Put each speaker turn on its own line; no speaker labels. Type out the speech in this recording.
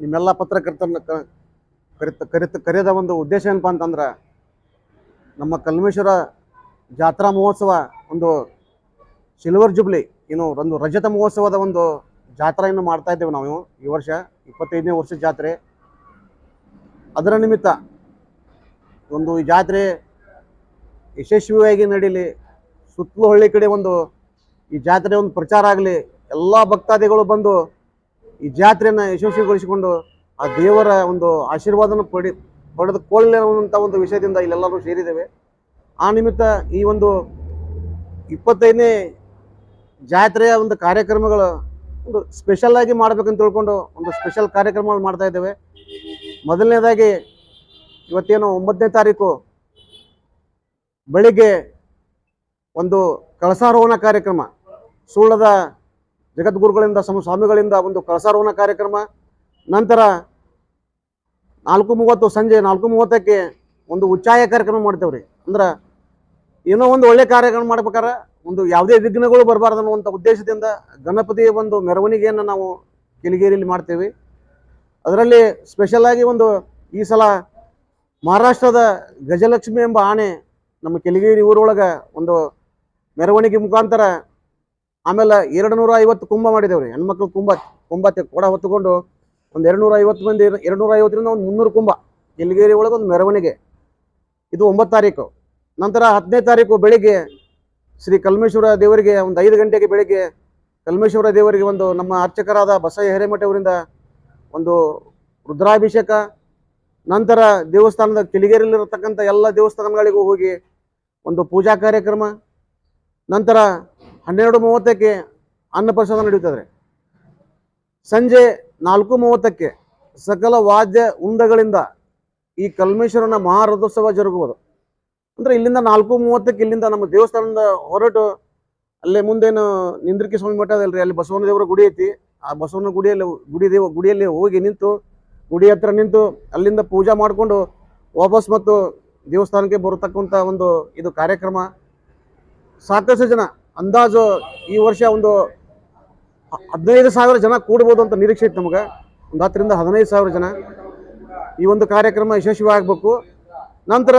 ನಿಮ್ಮೆಲ್ಲ ಪತ್ರಕರ್ತರನ್ನ ಕರಿತ ಕರಿತ ಕರೆದ ಒಂದು ಉದ್ದೇಶ ಏನಪ್ಪ ಅಂತಂದ್ರೆ ನಮ್ಮ ಕಲ್ಮೇಶ್ವರ ಜಾತ್ರಾ ಮಹೋತ್ಸವ ಒಂದು ಸಿಲ್ವರ್ ಜುಬ್ಲಿ ಏನು ಒಂದು ರಜತ ಮಹೋತ್ಸವದ ಒಂದು ಜಾತ್ರೆಯನ್ನು ಮಾಡ್ತಾ ಇದ್ದೇವೆ ನಾವು ಈ ವರ್ಷ, ಇಪ್ಪತ್ತೈದನೇ ವರ್ಷದ ಜಾತ್ರೆ. ಅದರ ನಿಮಿತ್ತ ಒಂದು ಈ ಜಾತ್ರೆ ಯಶಸ್ವಿಯಾಗಿ ನಡೀಲಿ, ಸುತ್ತಲೂ ಹಳ್ಳಿ ಕಡೆ ಒಂದು ಈ ಜಾತ್ರೆ ಒಂದು ಪ್ರಚಾರ ಆಗಲಿ, ಎಲ್ಲ ಭಕ್ತಾದಿಗಳು ಬಂದು ಈ ಜಾತ್ರೆಯನ್ನು ಯಶಸ್ವಿಗೊಳಿಸಿಕೊಂಡು ಆ ದೇವರ ಒಂದು ಆಶೀರ್ವಾದನ ಪಡಿ ಪಡೆದುಕೊಳ್ಳಲಿ ಅನ್ನುವಂಥ ಒಂದು ವಿಷಯದಿಂದ ಇಲ್ಲೆಲ್ಲರೂ ಸೇರಿದ್ದೇವೆ. ಆ ನಿಮಿತ್ತ ಈ ಒಂದು ಇಪ್ಪತ್ತೈದನೇ ಜಾತ್ರೆಯ ಒಂದು ಕಾರ್ಯಕ್ರಮಗಳು ಒಂದು ಸ್ಪೆಷಲ್ ಆಗಿ ಮಾಡ್ಬೇಕಂತ ತಿಳ್ಕೊಂಡು ಒಂದು ಸ್ಪೆಷಲ್ ಕಾರ್ಯಕ್ರಮಗಳು ಮಾಡ್ತಾ ಇದ್ದೇವೆ. ಮೊದಲನೇದಾಗಿ ಇವತ್ತೇನು ಒಂಬತ್ತನೇ ತಾರೀಕು ಬೆಳಿಗ್ಗೆ ಒಂದು ಕಳಸಾರೋಹಣ ಕಾರ್ಯಕ್ರಮ, ಸುಳ್ಳದ ಜಗದ್ಗುರುಗಳಿಂದ, ಸಮ, ಸ್ವಾಮಿಗಳಿಂದ ಒಂದು ಕಳಸಾರೋಹಣ ಕಾರ್ಯಕ್ರಮ. ನಂತರ ನಾಲ್ಕು ಮೂವತ್ತು, ಸಂಜೆ ನಾಲ್ಕು ಮೂವತ್ತಕ್ಕೆ ಒಂದು ಉಚ್ಚಾಯ ಕಾರ್ಯಕ್ರಮ ಮಾಡ್ತೇವೆ ರೀ ಅಂದ್ರೆ ಏನೋ ಒಂದು ಒಳ್ಳೆ ಕಾರ್ಯಕ್ರಮ ಮಾಡ್ಬೇಕಾರೆ, ಒಂದು ಯಾವುದೇ ವಿಘ್ನಗಳು ಬರಬಾರ್ದು ಅನ್ನುವಂಥ ಉದ್ದೇಶದಿಂದ ಗಣಪತಿಯ ಒಂದು ಮೆರವಣಿಗೆಯನ್ನು ನಾವು ಕಿಲಿಗೇರಿಯಲ್ಲಿ ಮಾಡ್ತೇವೆ. ಅದರಲ್ಲಿ ಸ್ಪೆಷಲಾಗಿ ಒಂದು ಈ ಸಲ ಮಹಾರಾಷ್ಟ್ರದ ಗಜಲಕ್ಷ್ಮಿ ಎಂಬ ಆನೆ ನಮ್ಮ ಕೆಲಿಗೇರಿ ಊರೊಳಗೆ ಒಂದು ಮೆರವಣಿಗೆ ಮುಖಾಂತರ ಆಮೇಲೆ ಎರಡು ನೂರ ಐವತ್ತು ಕುಂಭ ಮಾಡಿದೇವ್ರಿ. ಹೆಣ್ಮಕ್ಳು ಕುಂಭ ಕುಂಭ ಕೊಡ ಹೊತ್ತುಕೊಂಡು ಒಂದು ಎರಡು ನೂರ ಐವತ್ತು ಮಂದಿ ಎರಡು ನೂರ ಐವತ್ತರಿಂದ ಒಂದು ಮುನ್ನೂರು ಕುಂಭ ಕೆಲಿಗೇರಿ ಒಳಗೆ ಒಂದು ಮೆರವಣಿಗೆ. ಇದು ಒಂಬತ್ತು ತಾರೀಕು. ನಂತರ ಹತ್ತನೇ ತಾರೀಕು ಬೆಳಿಗ್ಗೆ ಶ್ರೀ ಕಲ್ಮೇಶ್ವರ ದೇವರಿಗೆ ಒಂದು ಐದು ಗಂಟೆಗೆ ಬೆಳಿಗ್ಗೆ ಕಲ್ಮೇಶ್ವರ ದೇವರಿಗೆ ಒಂದು ನಮ್ಮ ಅರ್ಚಕರಾದ ಬಸಯ್ಯ ಹಿರೇಮಠ ಅವರಿಂದ ಒಂದು ರುದ್ರಾಭಿಷೇಕ, ನಂತರ ದೇವಸ್ಥಾನದ ಕಿಲಿಗೇರಿಯಲ್ಲಿರತಕ್ಕಂಥ ಎಲ್ಲ ದೇವಸ್ಥಾನಗಳಿಗೂ ಹೋಗಿ ಒಂದು ಪೂಜಾ ಕಾರ್ಯಕ್ರಮ, ನಂತರ ಹನ್ನೆರಡು ಮೂವತ್ತಕ್ಕೆ ಅನ್ನಪ್ರಸಾದ ನಡೆಯುತ್ತದೆ ಸಂಜೆ ನಾಲ್ಕು ಮೂವತ್ತಕ್ಕೆ ಸಕಲ ವಾದ್ಯ ಉಂದಗಳಿಂದ ಈ ಕಲ್ಮೇಶ್ವರನ ಮಹಾರಥೋತ್ಸವ ಜರುಗುವುದು. ಅಂದರೆ ಇಲ್ಲಿಂದ ನಾಲ್ಕು ಮೂವತ್ತಕ್ಕೆ ಇಲ್ಲಿಂದ ನಮ್ಮ ದೇವಸ್ಥಾನದ ಹೊರಟು ಅಲ್ಲೇ ಮುಂದೇನು ನಿಂದ್ರಿಕೆ ಸ್ವಾಮಿ ಮಠ ಅದಲ್ರಿ, ಅಲ್ಲಿ ಬಸವನ ದೇವರ ಗುಡಿ ಐತಿ. ಆ ಬಸವನ ಗುಡಿಯಲ್ಲಿ, ಗುಡಿ ದೇವ, ಗುಡಿಯಲ್ಲಿ ಹೋಗಿ ನಿಂತು, ಗುಡಿ ಹತ್ರ ನಿಂತು ಅಲ್ಲಿಂದ ಪೂಜೆ ಮಾಡಿಕೊಂಡು ವಾಪಸ್ ಮತ್ತು ದೇವಸ್ಥಾನಕ್ಕೆ ಬರತಕ್ಕಂಥ ಒಂದು ಇದು ಕಾರ್ಯಕ್ರಮ. ಸಾಕಷ್ಟು ಜನ ಅಂದಾಜು ಈ ವರ್ಷ ಒಂದು ಹದಿನೈದು ಸಾವಿರ ಜನ ಕೂಡ್ಬೋದು ಅಂತ ನಿರೀಕ್ಷೆ ಇತ್ತು ನಮಗೆ. ಒಂದು ಹತ್ತರಿಂದ ಹದಿನೈದು ಸಾವಿರ ಜನ ಈ ಒಂದು ಕಾರ್ಯಕ್ರಮ ಯಶಸ್ವಿ ಆಗಬೇಕು ನಂತರ